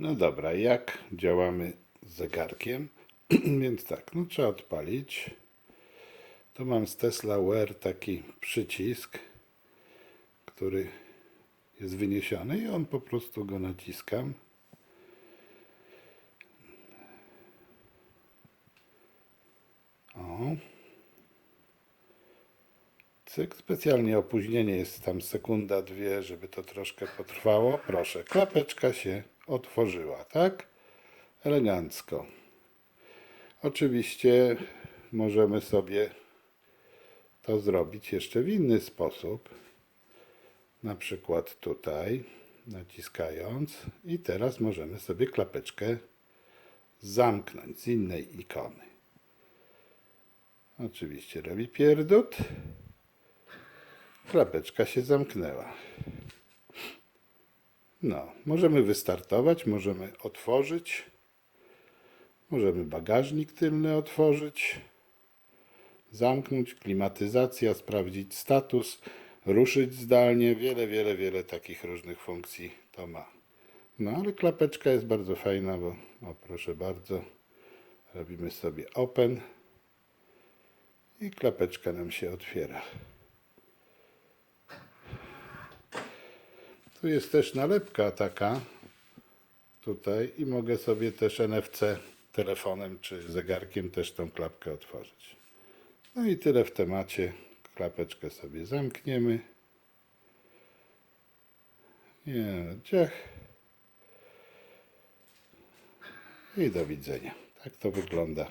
No dobra, jak działamy z zegarkiem? Więc tak, no trzeba odpalić. Tu mam z Tesla Wear taki przycisk, który jest wyniesiony i on po prostu go naciskam. O. Cyk, specjalnie opóźnienie jest tam sekunda, dwie, żeby to troszkę potrwało. Proszę, klapeczka się otworzyła, tak? Elegancko. Oczywiście możemy sobie to zrobić jeszcze w inny sposób. Na przykład tutaj, naciskając, i teraz możemy sobie klapeczkę zamknąć z innej ikony. Oczywiście robi pierdut. Klapeczka się zamknęła. No, możemy wystartować, możemy otworzyć. Możemy bagażnik tylny otworzyć. Zamknąć, klimatyzacja, sprawdzić status, ruszyć zdalnie. Wiele, wiele, wiele takich różnych funkcji to ma. No, ale klapeczka jest bardzo fajna, bo o proszę bardzo, robimy sobie open i klapeczka nam się otwiera. Tu jest też nalepka taka tutaj i mogę sobie też NFC telefonem czy zegarkiem też tą klapkę otworzyć. No i tyle w temacie. Klapeczkę sobie zamkniemy. Nie, ciach. I do widzenia. Tak to wygląda.